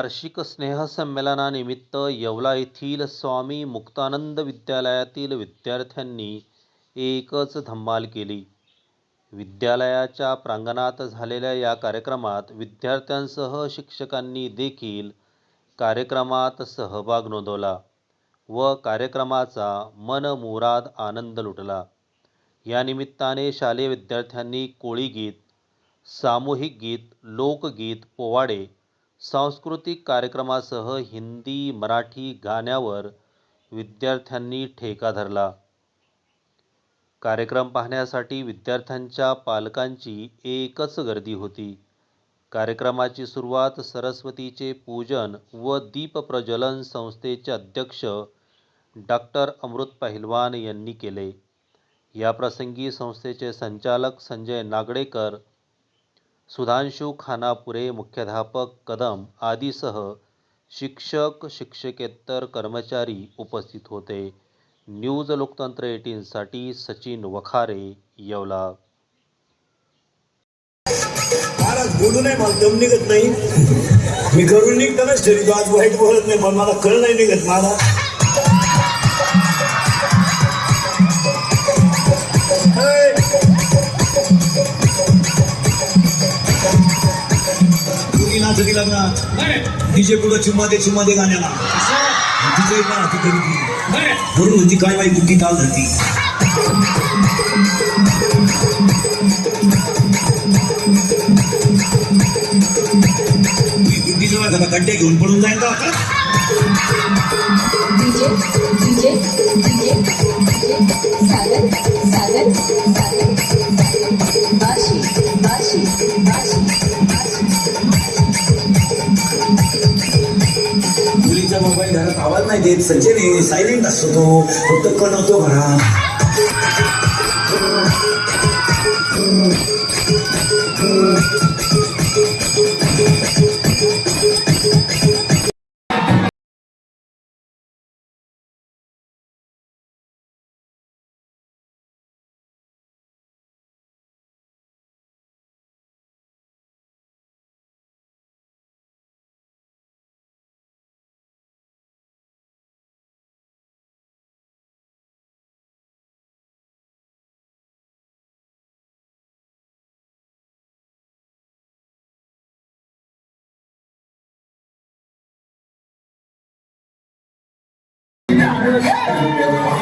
वार्षिक स्नेहसंमेलनानिमित्त येवला येथील स्वामी मुक्तानंद विद्यालयातील विद्यार्थ्यांनी एकच धम्माल केली. विद्यालयाच्या प्रांगणात झालेल्या या कार्यक्रमात विद्यार्थ्यांसह शिक्षकांनी देखील कार्यक्रमात सहभाग नोंदवला व कार्यक्रमाचा मनमुराद आनंद लुटला. या निमित्ताने शालेय विद्यार्थ्यांनी कोळी गीत सामूहिक गीत लोकगीत पोवाडे सांस्कृतिक कार्यक्रमासह हिंदी मराठी गाण्यावर विद्यार्थ्यांनी ठेका धरला. कार्यक्रम पाहण्यासाठी विद्यार्थ्यांच्या पालकांची एकच गर्दी होती. कार्यक्रमाची सुरुवात सरस्वतीचे पूजन व दीपप्रज्वलन संस्थेचे अध्यक्ष डॉक्टर अमृत पहिलवान यांनी केले. याप्रसंगी संस्थेचे संचालक संजय नागडेकर सुधांशू खानापुरे मुख्याध्यापक कदम आदीसह शिक्षक शिक्षकेतर कर्मचारी उपस्थित होते. न्यूज लोकतंत्र एटीनसाठी सचिन वखारे येवला. बोलू नाही मला दम निघत नाही. मी घरून निघतानाच ठरवतो आज वाईट बोलत नाही पण मला कळ नाही निघत महाराज. हे! पद्धती लागणार लग्नात तिचे पुढं चुम्मा दे चुम्मा दे गाण्याला. तिथे पण हाती करी ती म्हणून म्हणती काय बाई बुद्धी ताल धरती? बुद्धी जवळ घरा गड्डे घेऊन पडून जाईल का घरात आवाज नाही देत संजयने सायलेंट असतो तो. फक्त कण होतो घरात Yeah.